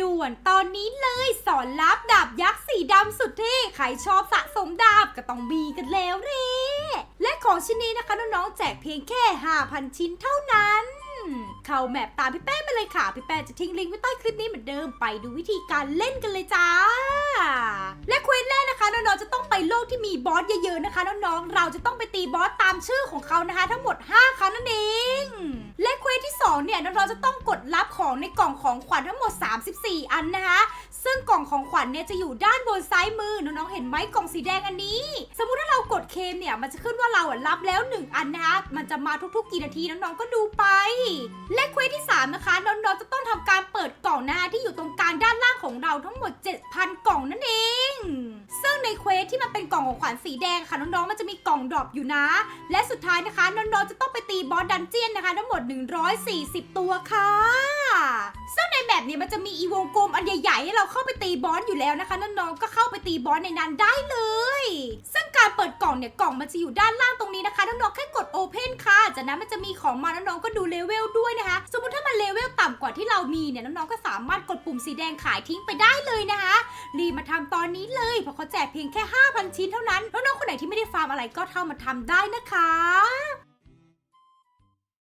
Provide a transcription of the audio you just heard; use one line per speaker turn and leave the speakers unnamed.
ด่วนตอนนี้เลยสอนลับดาบยักษ์สีดำสุดเท่ใครชอบสะสมดาบก็ต้องมีกันแล้วเร่และของชิ้นนี้นะคะน้องๆแจกเพียงแค่ 5,000 ชิ้นเท่านั้น เข้าแมปตามพี่แป้งไปเลยค่ะ พี่แป้งจะทิ้งลิงก์ไว้ใต้คลิปนี้เหมือนเดิมไปดูวิธีการเล่นกันเลยจ้า และเควสแรกนะคะน้องๆจะต้องไปโลกที่มีบอสเยอะๆนะคะน้องๆเราจะต้องไปตีบอสตามชื่อของเขานะคะ ทั้งหมด 5 ครั้งนั่นเอง ที่2เนี่ยน้องๆจะต้องกดรับของในกล่องของขวัญทั้งหมด 34 อันนะคะซึ่งกล่องของขวัญเนี่ยจะอยู่ด้านบนซ้ายมือน้องๆเห็นไหมกล่องสีแดงอันนี้ สมมุติถ้าเรากดเคมเนี่ยมันจะขึ้นว่าเราอะรับแล้ว 1 อันนะคะมันจะมาทุกๆ กี่นาทีน้องๆก็ดูไป และเควสที่3นะคะน้องๆจะต้องทำการเปิดกล่องนะคะที่อยู่ตรงกลางด้านล่างของเราทั้งหมด ล่องของขวัญสีแดงค่ะน้องๆมันจะมีกล่องดรอปอยู่นะ และสุดท้ายนะคะน้องๆจะต้องไปตีบอสดันเจียนนะคะทั้งหมด 140 ตัวค่ะซึ่งในแบบนี้มันจะมีอีวงกลมอันใหญ่ๆให้เราเข้าไปตีบอสอยู่แล้วนะคะน้องๆก็เข้าไปตีบอสในนั้นได้เลย ซึ่งการเปิดกล่องเนี่ยกล่องมันจะอยู่ด้านล่างตรงนี้นะคะน้องๆแค่กด Open ค่ะ จากนั้นมันจะมีของมาน้องๆก็ดูเลเวลด้วยนะคะ สมมติถ้ามันเล อร์ตที่เรามีเนี่ยน้องๆก็สามารถกดปุ่มสีแดงขายทิ้งไปได้เลยนะคะ รีบมาทำตอนนี้เลยเพราะเขาแจกเพียงแค่ 5,000 ชิ้นเท่านั้นน้องๆคนไหนที่ไม่ได้ฟาร์มอะไรก็เข้ามาทำได้นะคะ